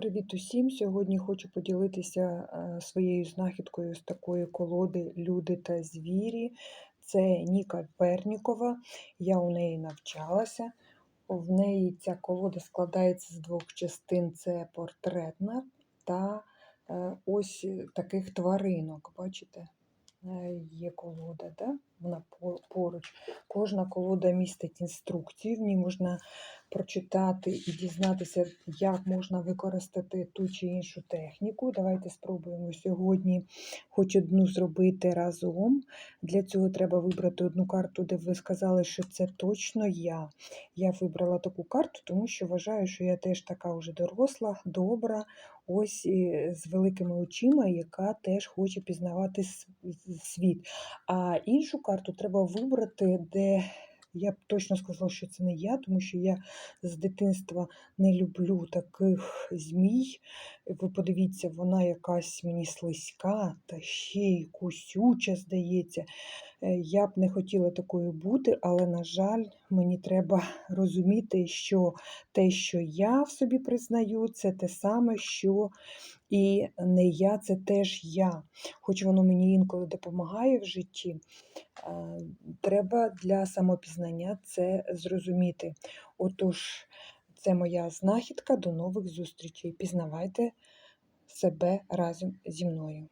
Привіт усім! Сьогодні хочу поділитися е, своєю знахідкою з такої колоди Люди та звірі. Це Ніка Пернікова. Я у неї навчалася. В неї ця колода складається з двох частин: це портретна та е, ось таких тваринок. Бачите? Е, Є колода, да? вона поруч. Кожна колода містить інструкцію, в ній можна прочитати і дізнатися, як можна використати ту чи іншу техніку. Давайте спробуємо сьогодні хоч одну зробити разом. Для цього треба вибрати одну карту, де ви сказали, що це точно я. Я вибрала таку карту, тому що вважаю, що я теж така вже доросла, добра, ось з великими очима, яка теж хоче пізнавати світ. А іншу карту треба вибрати, де я б точно сказала, що це не я, тому що я з дитинства не люблю таких змій. Ви подивіться, вона якась мені слизька та ще й кусюча, здається. Е, Я б не хотіла такою бути, але, на жаль, мені треба розуміти, що те, що я в собі признаю, це те саме, що і не я, це теж я. Хоч воно мені інколи допомагає в житті, е, треба для самопізнання це зрозуміти. Отож, це моя знахідка. До нових зустрічей. Пізнавайте себе разом зі мною.